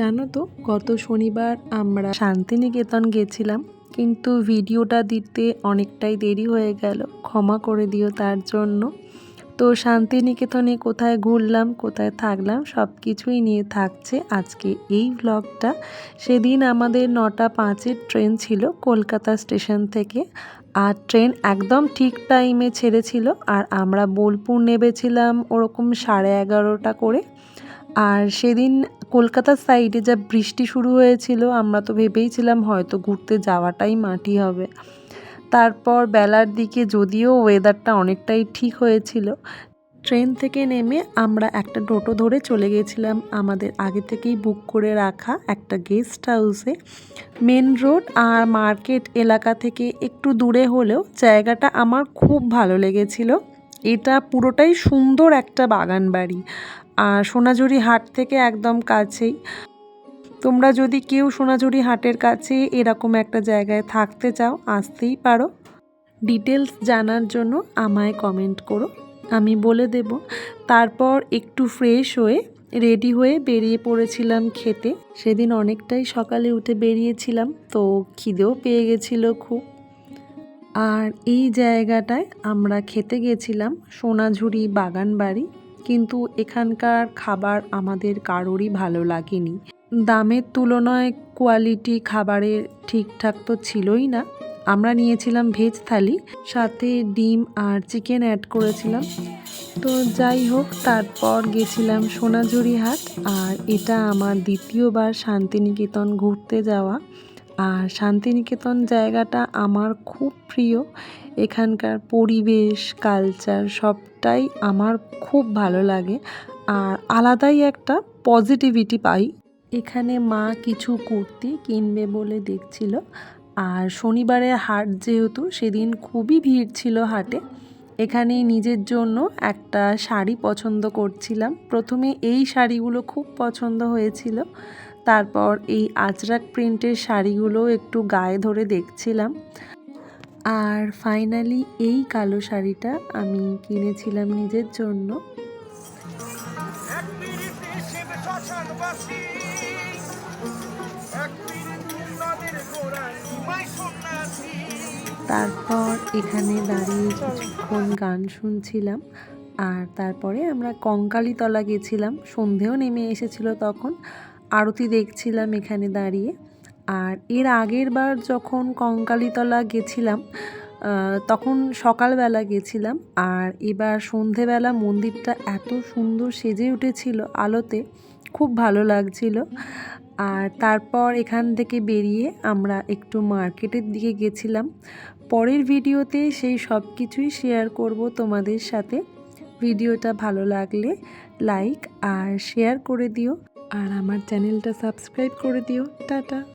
জানো তো, গত শনিবার আমরা শান্তিনিকেতন গেছিলাম, কিন্তু ভিডিওটা দিতে অনেকটাই দেরি হয়ে গেল, ক্ষমা করে দিও তার জন্য। তো শান্তিনিকেতনে কোথায় ঘুরলাম, কোথায় থাকলাম সব কিছুই নিয়ে থাকছে আজকে এই ভ্লগটা সেদিন আমাদের নটা পাঁচের ট্রেন ছিল কলকাতা স্টেশন থেকে, আর ট্রেন একদম ঠিক টাইমে ছেড়েছিল, আর আমরা বোলপুর নেবেছিলাম ওরকম সাড়ে এগারোটা করে। আর সেদিন কলকাতার সাইডে যা বৃষ্টি শুরু হয়েছিল, আমরা তো ভেবেইছিলাম হয়তো ঘুরতে যাওয়াটাই মাটি হবে। তারপর বেলার দিকে যদিও ওয়েদারটা অনেকটাই ঠিক হয়েছিল ট্রেন থেকে নেমে আমরা একটা টোটো ধরে চলে গেছিলাম আমাদের আগে থেকেই বুক করে রাখা একটা গেস্ট হাউসে মেন রোড আর মার্কেট এলাকা থেকে একটু দূরে হলেও জায়গাটা আমার খুব ভালো লেগেছিল। এটা পুরোটাই সুন্দর একটা বাগান বাড়ি। আর সোনাঝুরি হাট থেকে একদম কাছেই। তোমরা যদি কেউ সোনাঝুরি হাটের কাছে এরকম একটা জায়গায় থাকতে চাও, আসতেই পারো। ডিটেলস জানার জন্য আমায় কমেন্ট করো, আমি বলে দেব। তারপর একটু ফ্রেশ হয়ে, রেডি হয়ে বেরিয়ে পড়েছিলাম খেতে। সেদিন অনেকটাই সকালে উঠে বেরিয়েছিলাম, তো খিদেও পেয়ে গেছিল খুব। আর এই জায়গাটায় আমরা খেতে গেছিলাম সোনাঝুরি বাগান বাড়ি কিন্তু এখানকার খাবার আমাদের কারোরই ভালো লাগেনি। দামের তুলনায় কোয়ালিটি খাবারের ঠিকঠাক তো ছিলই না। আমরা নিয়েছিলাম ভেজ থালি, সাথে ডিম আর চিকেন অ্যাড করেছিলাম। তো যাই হোক, তারপর গেছিলাম সোনাঝুরি হাট, আর এটা আমার দ্বিতীয়বার শান্তিনিকেতন ঘুরতে যাওয়া। আর শান্তিনিকেতন জায়গাটা আমার খুব প্রিয়। এখানকার পরিবেশ কালচার সবটাই আমার খুব ভালো লাগে আর আলাদাই একটা পজিটিভিটি পাই। এখানে মা কিছু কুর্তি কিনবে বলে দেখছিল আর শনিবারের হাট যেহেতু সেদিন খুবই ভিড় ছিল হাটে এখানে নিজের জন্য একটা শাড়ি পছন্দ করছিলাম। প্রথমে এই শাড়িগুলো খুব পছন্দ হয়েছিল। তারপর এই আজরাক প্রিন্টের শাড়িগুলো একটু গায়ে ধরে দেখছিলাম। আর ফাইনালি এই কালো শাড়িটা আমি কিনেছিলাম নিজের জন্য। তারপর এখানে দাঁড়িয়ে কিছুক্ষণ গান শুনছিলাম। আর তারপরে আমরা কঙ্কালীতলা গেছিলাম। সন্ধেও নেমে এসেছিল তখন। আরতি দেখছিলাম এখানে দাঁড়িয়ে। আর এর আগের বার যখন কঙ্কালীতলা গেছিলাম তখন সকালবেলা গেছিলাম। আর এবার সন্ধেবেলা মন্দিরটা এত সুন্দর সেজে উঠেছিল আলোতে, খুব ভালো লাগছিল। আর তারপর এখান থেকে বেরিয়ে আমরা একটু মার্কেটের দিকে গেছিলাম। পরের ভিডিওতে সেই সব কিছুই শেয়ার করব তোমাদের সাথে। ভিডিওটা ভালো লাগলে লাইক আর শেয়ার করে দিও। আর আমার চ্যানেলটা সাবস্ক্রাইব করে দিও। টাটা।